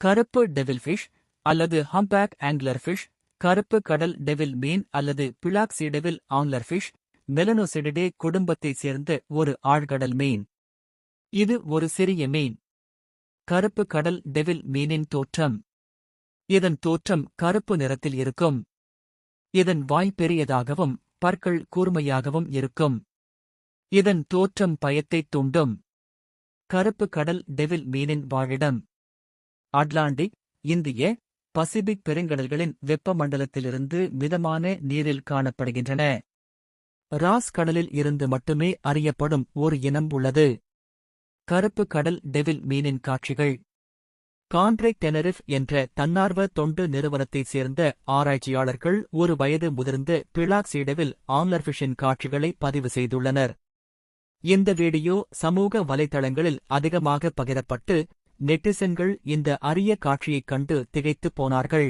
கருப்பு devil fish அல்லது humpback angler fish கருப்பு கடல் டெவில் மீன் அல்லது black sea devil angler fish Melanocetidae குடும்பத்தைச் சேர்ந்த ஒரு ஆழ்கடல் மீன் இது ஒரு சிறிய மீன் கருப்பு கடல் டெவில் மீனின் தோற்றம். இதன் தோற்றம் கருப்பு நிறத்தில் இருக்கும். இதன் வாய் பெரியதாகவும் பற்கள் கூர்மையாகவும் இருக்கும். இதன் தோற்றம் பயத்தைத் தூண்டும். கருப்பு கடல் டெவில் மீனின் வாழிடம். அட்லாண்டிக் இந்திய பசிபிக் பெருங்கடல்களின் வெப்பமண்டலத்திலிருந்து மிதமான நீரில் காணப்படுகின்றன. ராஸ் கடலில் இருந்து மட்டுமே அறியப்படும் ஒரு இனம் உள்ளது. கருப்பு கடல் டெவில் மீனின் காட்சிகள். கான்ட்ரேக் டெனரிஃப் என்ற தன்னார்வ தொண்டு நிறுவனத்தைச் சேர்ந்த ஆராய்ச்சியாளர்கள் ஒரு வயது முதிர்ந்த பிளாக்ஸிடவில் ஆம்லர்ஃபிஷின் காட்சிகளை பதிவு செய்துள்ளனர். இந்த வீடியோ சமூக வலைதளங்களில் அதிகமாக பகிரப்பட்டு நெட்டிசன்கள் இந்த அரிய காட்சியைக் கண்டு திகைத்துப் போனார்கள்.